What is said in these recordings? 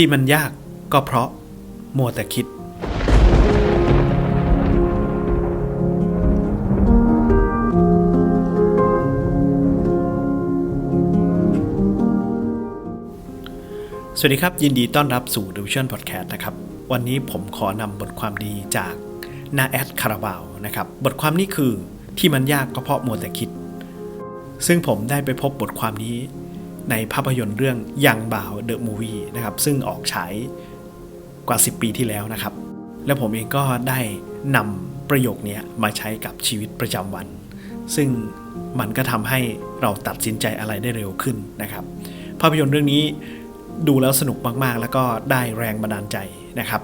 ที่มันยากก็เพราะมัวแต่คิด สวัสดีครับ ยินดีต้อนรับสู่ The Vision Podcast นะครับ วันนี้ผมขอนำบทความดีจากนาแอดคาราบาวนะครับ บทความนี้คือที่มันยากก็เพราะมัวแต่คิด ซึ่งผมได้ไปพบบทความนี้ ในภาพยนตร์เรื่องยังบ่าวเดอะมูวี่นะครับซึ่งออกฉายกว่า 10 ปีที่แล้วนะครับ และผมเองก็ได้นำประโยคนี้มาใช้กับชีวิตประจำวัน ซึ่งมันก็ทำให้เราตัดสินใจอะไรได้เร็วขึ้นนะครับ ภาพยนตร์เรื่องนี้ดูแล้วสนุกมากๆ แล้วก็ได้แรงบันดาลใจนะครับ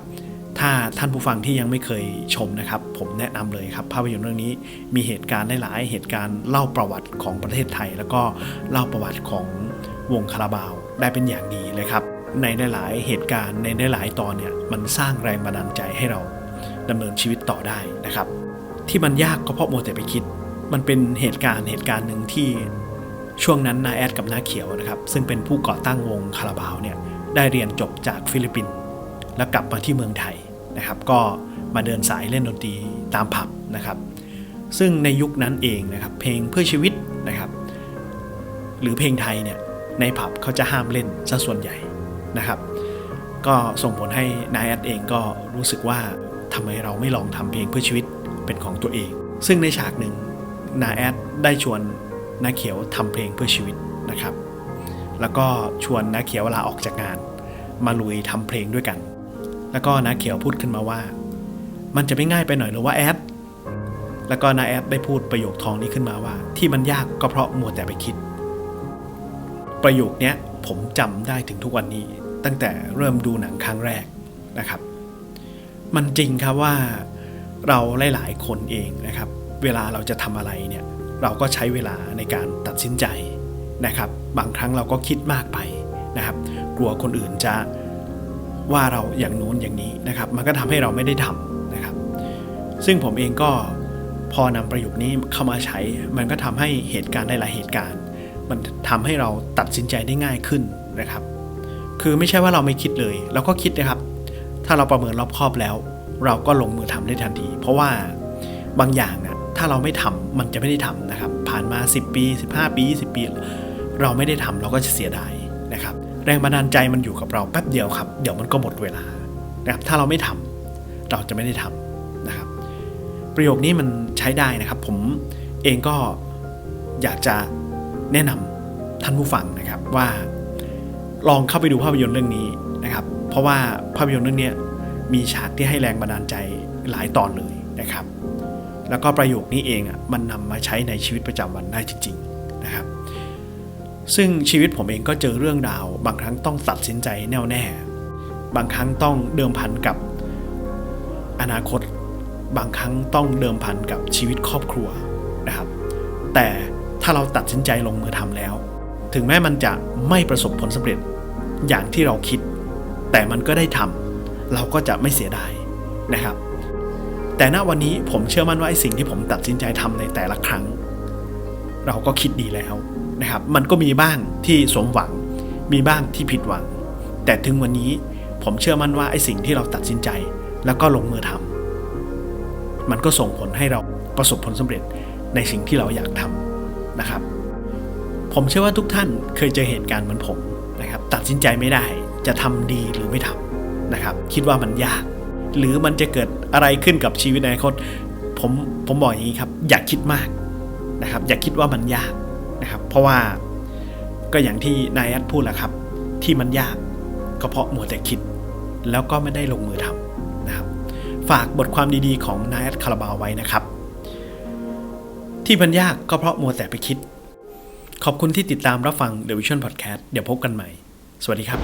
ถ้าท่านผู้ฟังที่ยังไม่เคยชมนะครับ ผมแนะนำเลยครับ ภาพยนตร์เรื่องนี้มีเหตุการณ์หลายๆเหตุการณ์เล่าประวัติของประเทศไทย แล้วก็เล่าประวัติของ วงคาราบาวได้เป็นอย่างดีเลยครับ ในหลายๆเหตุการณ์ในหลายๆตอนเนี่ยมันสร้างแรงบันดาลใจให้เราดำเนินชีวิตต่อได้นะครับ ที่มันยากก็เพราะโมแต่ไปคิด มันเป็นเหตุการณ์เหตุการณ์หนึ่งที่ช่วงนั้นนาแอดกับนาเขียวนะครับ ซึ่งเป็นผู้ก่อตั้งวงคาราบาวเนี่ยได้เรียนจบจากฟิลิปปินส์แล้วกลับมาที่เมืองไทยนะครับ ก็มาเดินสายเล่นดนตรีตามผับนะครับ ซึ่งในยุคนั้นเองนะครับ เพลงเพื่อชีวิตนะครับ หรือเพลงไทยเนี่ย ในผับเขาจะห้ามเล่นซะส่วนใหญ่นะครับ ก็ส่งผลให้นายแอดเองก็รู้สึกว่าทำไมเราไม่ลองทำเพลงเพื่อชีวิตเป็นของตัวเอง ซึ่งในฉากหนึ่งนาแอดได้ชวนนาเขียวทำเพลงเพื่อชีวิตนะครับ แล้วก็ชวนนาเขียวลาออกจากงาน มาลุยทำเพลงด้วยกัน แล้วก็นาเขียวพูดขึ้นมาว่า มันจะไม่ง่ายไปหน่อยหรือว่าแอดแล้วก็นาแอดได้พูดประโยคทองนี้ขึ้นมาว่า ที่มันยากก็เพราะมัวแต่ไปคิด ประโยคนี้ผมจำได้ถึงทุกวันนี้ ตั้งแต่เริ่มดูหนังครั้งแรกนะครับ มันจริงครับว่าเราหลายๆคนเองนะครับ เวลาเราจะทำอะไรเนี่ยเราก็ใช้เวลาในการตัดสินใจนะครับ บางครั้งเราก็คิดมากไปนะครับ กลัวคนอื่นจะว่าเราอย่างนู้นอย่างนี้นะครับ มันก็ทำให้เราไม่ได้ทำนะครับ ซึ่งผมเองก็พอนำประโยคนี้เข้ามาใช้ มันก็ทำให้เหตุการณ์หลายๆเหตุการณ์ มันทำให้เราตัดสินใจได้ง่ายขึ้นนะครับ คือไม่ใช่ว่าเราไม่คิดเลย เราก็คิดนะครับ ถ้าเราประเมินรอบคอบแล้ว เราก็ลงมือทำได้ทันที เพราะว่าบางอย่างนะถ้าเราไม่ทำมันจะไม่ได้ทำนะครับ ผ่านมา 10 ปี 15 ปี 20 ปี เราไม่ได้ทำเราก็จะเสียดายนะครับ แรงบันดาลใจมันอยู่กับเราแป๊บเดียวครับ เดี๋ยวมันก็หมดเวลานะครับถ้าเราไม่ทำเราจะไม่ได้ทำนะครับ ประโยคนี้มันใช้ได้นะครับ ผมเองก็อยากจะ แนะนำท่านผู้ฟังนะครับว่าลองเข้าไปดูภาพยนตร์เรื่องนี้นะครับ เพราะว่าภาพยนตร์เรื่องนี้มีฉากที่ให้แรงบันดาลใจหลายตอนเลยนะครับ แล้วก็ประโยคนี้เองอะมันนำมาใช้ในชีวิตประจำวันได้จริง ๆนะครับ ซึ่งชีวิตผมเองก็เจอเรื่องราว บางครั้งต้องตัดสินใจแน่วแน่ บางครั้งต้องเดิมพันกับอนาคต บางครั้งต้องเดิมพันกับชีวิตครอบครัวนะครับ แต่ ถ้าเราตัดสินใจลงมือทำแล้ว ถึงแม้มันจะไม่ประสบผลสำเร็จอย่างที่เราคิด แต่มันก็ได้ทำเราก็จะไม่เสียดายนะครับ แต่ณวันนี้ผมเชื่อมั่นว่าไอ้สิ่งที่ผมตัดสินใจทำในแต่ละครั้ง เราก็คิดดีแล้วนะครับ มันก็มีบ้างที่สมหวัง มีบ้างที่ผิดหวัง แต่ถึงวันนี้ผมเชื่อมั่นว่าไอ้สิ่งที่เราตัดสินใจแล้วก็ลงมือทำมันก็ส่งผลให้เราประสบผลสำเร็จในสิ่งที่เราอยากทำ นะครับ ผมเชื่อว่าทุกท่านเคยเจอเหตุการณ์เหมือนผมนะครับ ตัดสินใจไม่ได้จะทำดีหรือไม่ทำนะครับ คิดว่ามันยาก หรือมันจะเกิดอะไรขึ้นกับชีวิตในอนาคตผมผมบอกอย่างนี้ครับ อย่าคิดมากนะครับ อย่าคิดว่ามันยากนะครับ เพราะว่าก็อย่างที่นายแอดพูดแหละครับ ที่มันยากก็เพราะมัวแต่คิด แล้วก็ไม่ได้ลงมือทำนะครับ ฝากบทความดีๆของนายแอดคาราบาวไว้นะครับ ที่มันยากก็เพราะมัวแต่ไปคิด ขอบคุณที่ติดตามรับฟัง The Vision Podcast เดี๋ยวพบกันใหม่ สวัสดีครับ